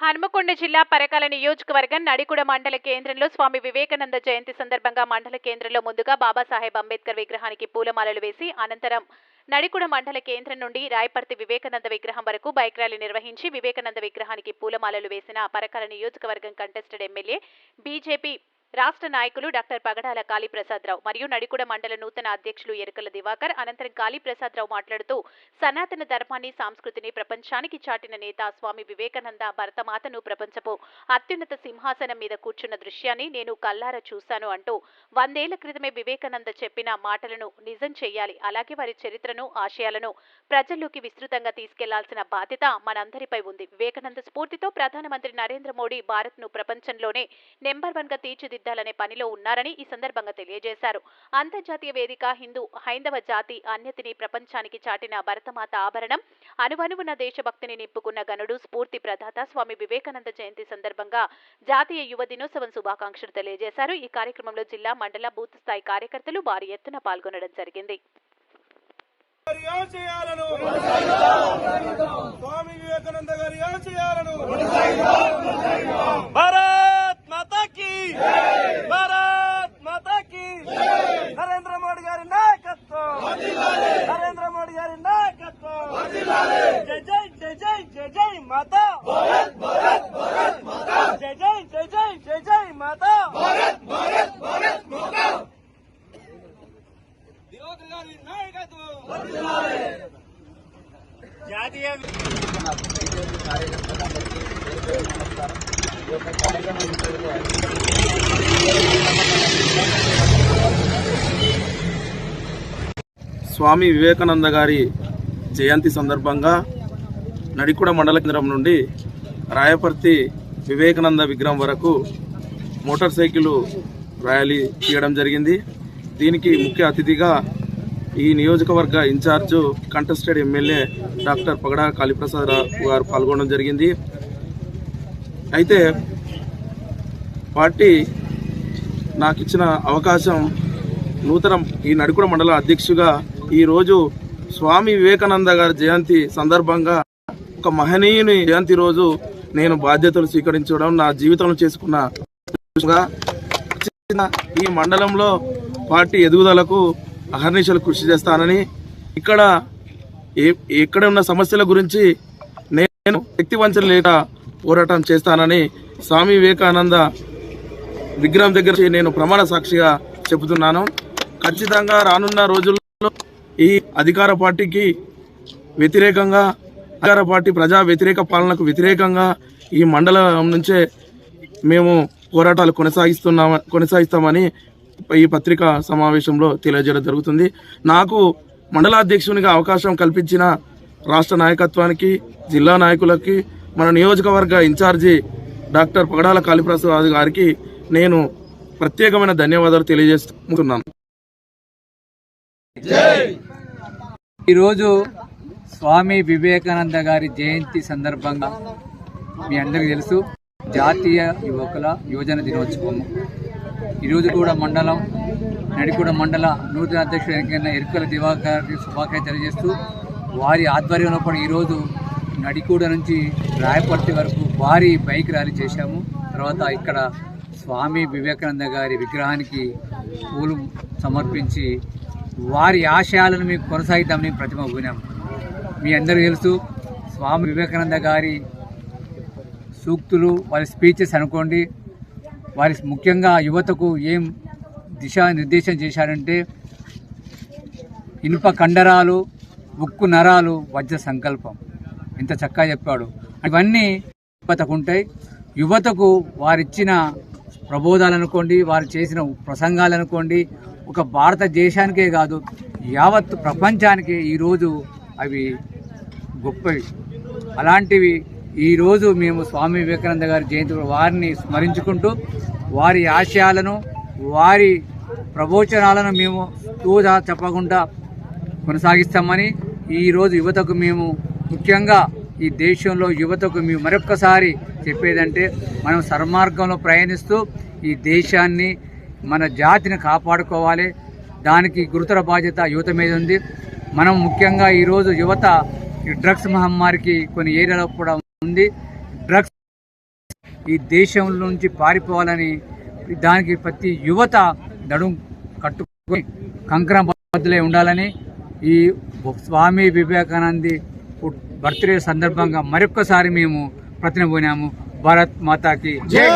హన్మకొండ జిల్లా పరకాల నియోజకవర్గం నడికుడ మండల కేంద్రంలో స్వామి వివేకానంద జయంతి సందర్భంగా మండల కేంద్రంలో ముందుగా బాబాసాహెబ్ అంబేద్కర్ విగ్రహానికి పూలమాలలు వేసి అనంతరం నడికుడ మండల కేంద్రం నుండి రాయపర్తి వివేకానంద విగ్రహం వరకు బైక్ ర్యాలీ నిర్వహించి వివేకానంద విగ్రహానికి పూలమాలలు వేసిన పరకాల నియోజకవర్గం కంటెస్టెడ్ ఎమ్మెల్యే బీజేపీ రాష్ట్ర నాయకులు డాక్టర్ పగడాల కాళీప్రసాదరావు మరియు నడికుడ మండల నూతన అధ్యక్షులు ఎరుకల దివాకర్ అనంతరం కాళీప్రసాదరావు మాట్లాడుతూ సనాతన ధర్మాన్ని సంస్కృతిని ప్రపంచానికి చాటిన నేత స్వామి వివేకానంద భరతమాతను ప్రపంచపు అత్యున్నత సింహాసనం మీద కూర్చున్న దృశ్యాన్ని నేను కల్లార చూశాను అంటూ వందేళ్ళ క్రితమే వివేకానంద చెప్పిన మాటలను నిజం చేయాలి అలాగే వారి చరిత్రను ఆశయాలను ప్రజల్లోకి విస్తృతంగా తీసుకెళ్ళాల్సిన బాధ్యత మనందరిపై ఉంది. వివేకానంద స్ఫూర్తితో ప్రధానమంత్రి నరేంద్ర మోడీ భారత్ను ప్రపంచంలోనే నెంబర్ వన్ తీర్చిది తీర్చిదిద్దాలనే పనిలో ఉన్నారని ఈ సందర్భంగా తెలియజేశారు. అంతర్జాతీయ వేదిక హిందూ హైందవ జాతి అన్యతిని ప్రపంచానికి చాటిన భరతమాత ఆభరణం అనువనువున దేశభక్తిని నింపుకున్న గనుడు స్ఫూర్తి ప్రదాత స్వామి వివేకానంద జయంతి సందర్భంగా జాతీయ యువ దినోత్సవం శుభాకాంక్షలు తెలియజేశారు. ఈ కార్యక్రమంలో జిల్లా మండల బూత్ స్థాయి కార్యకర్తలు భారీ ఎత్తున పాల్గొనడం జరిగింది. స్వామి వివేకానంద గారి ఆశయాలను భారత్ మాతా కీ భారత్ మాతా కీ నరేంద్ర మోడీ గారి నాయకత్వం నరేంద్ర మోడీ గారి నాయకత్వం జై జై జై జై జై జై మాతా! జై జై జై జై జై జై మాతా! దివాకర్ గారి నాయకత్వం! జాతీయ స్వామి వివేకానంద గారి జయంతి సందర్భంగా నడికుడ మండల కేంద్రం నుండి రాయపర్తి వివేకానంద విగ్రహం వరకు మోటార్ సైకిల్ ర్యాలీ తీయడం జరిగింది. దీనికి ముఖ్య అతిథిగా ఈ నియోజకవర్గ incharge contested MLA doctor Pagada Kaliprasad Rao గారు పాల్గొనడం జరిగింది. అయితే పార్టీ నాకు ఇచ్చిన అవకాశం నూతన ఈ నడుకుడ మండల అధ్యక్షుగా ఈరోజు స్వామి వివేకానంద గారి జయంతి సందర్భంగా ఒక మహనీయుని జయంతి రోజు నేను బాధ్యతలు స్వీకరించడం నా జీవితంలో చేసుకున్న ఈ మండలంలో పార్టీ ఎదుగుదలకు అహర్నిశలు కృషి చేస్తానని ఇక్కడ ఏ ఎక్కడ ఉన్న సమస్యల గురించి నేను శక్తి వంచన లేక పోరాటం చేస్తానని స్వామి వివేకానంద విగ్రహం దగ్గర నేను ప్రమాణ సాక్షిగా చెబుతున్నాను. ఖచ్చితంగా రానున్న రోజుల్లో ఈ అధికార పార్టీకి వ్యతిరేకంగా అధికార పార్టీ ప్రజా వ్యతిరేక పాలనకు వ్యతిరేకంగా ఈ మండలం నుంచే మేము పోరాటాలు కొనసాగిస్తున్నామ కొనసాగిస్తామని ఈ పత్రికా సమావేశంలో తెలియజేయడం జరుగుతుంది. నాకు మండలాధ్యక్షునిగా అవకాశం కల్పించిన రాష్ట్ర నాయకత్వానికి జిల్లా నాయకులకి మన నియోజకవర్గ ఇన్ఛార్జి డాక్టర్ పగడాల కాళీప్రసాద్ గారికి నేను ప్రత్యేకమైన ధన్యవాదాలు తెలియజేస్తున్నాను ఈరోజు స్వామి వివేకానంద గారి జయంతి సందర్భంగా మీ అందరికీ తెలుసు జాతీయ యువకుల యువజన దినోత్సవం. ఈరోజు కూడా మండలం నడికూడ మండల నూతన అధ్యక్షుడు ఎన్నికైన ఎరుకల దివాకర్ శుభాకాంక్షలు తెలియజేస్తూ వారి ఆధ్వర్యంలో కూడా ఈరోజు నడికూడ నుంచి రాయపర్తి వరకు భారీ బైక్ ర్యాలీ చేశాము. తర్వాత ఇక్కడ స్వామి వివేకానంద గారి విగ్రహానికి పూలు సమర్పించి వారి ఆశయాలను మేము కొనసాగిద్దామని ప్రతిమ పోయినాము మీ అందరూ తెలుసు స్వామి వివేకానంద గారి సూక్తులు వారి స్పీచెస్ అనుకోండి. వారి ముఖ్యంగా యువతకు ఏం దిశానిర్దేశం చేశారంటే ఇనుప కండరాలు ఉక్కు నరాలు వజ్ర సంకల్పం. ఇంత చక్కగా చెప్పాడు. ఇవన్నీ యువతకు ఉంటాయి. యువతకు వారిచ్చిన ప్రబోధాలు అనుకోండి వారు చేసిన ప్రసంగాలు అనుకోండి ఒక భారతదేశానికే కాదు యావత్ ప్రపంచానికి ఈరోజు అవి గొప్పవి. అలాంటివి ఈరోజు మేము స్వామి వివేకానంద గారి జయంతి వారిని స్మరించుకుంటూ వారి ఆశయాలను వారి ప్రవచనాలను మేము తూదా చెప్పకుండా కొనసాగిస్తామని ఈరోజు యువతకు మేము ముఖ్యంగా ఈ దేశంలో యువతకు మేము మరొక్కసారి చెప్పేదంటే మనం సర్మార్గంలో ప్రయాణిస్తూ ఈ దేశాన్ని మన జాతిని కాపాడుకోవాలి. దానికి గురుతర బాధ్యత యువత మీద ఉంది. మనం ముఖ్యంగా ఈరోజు యువత ఈ డ్రగ్స్ మహమ్మారికి కొన్ని ఏరియాలో కూడా ఉంది. డ్రగ్స్ ఈ దేశం నుంచి పారిపోవాలని దానికి ప్రతి యువత నడుం కట్టుకొని కంకణం బద్దులై ఉండాలని ఈ స్వామి వివేకానంది బర్త్డే సందర్భంగా మరొక్కసారి మేము ప్రతిన పోయినాము. భారత్ మాతాకి జై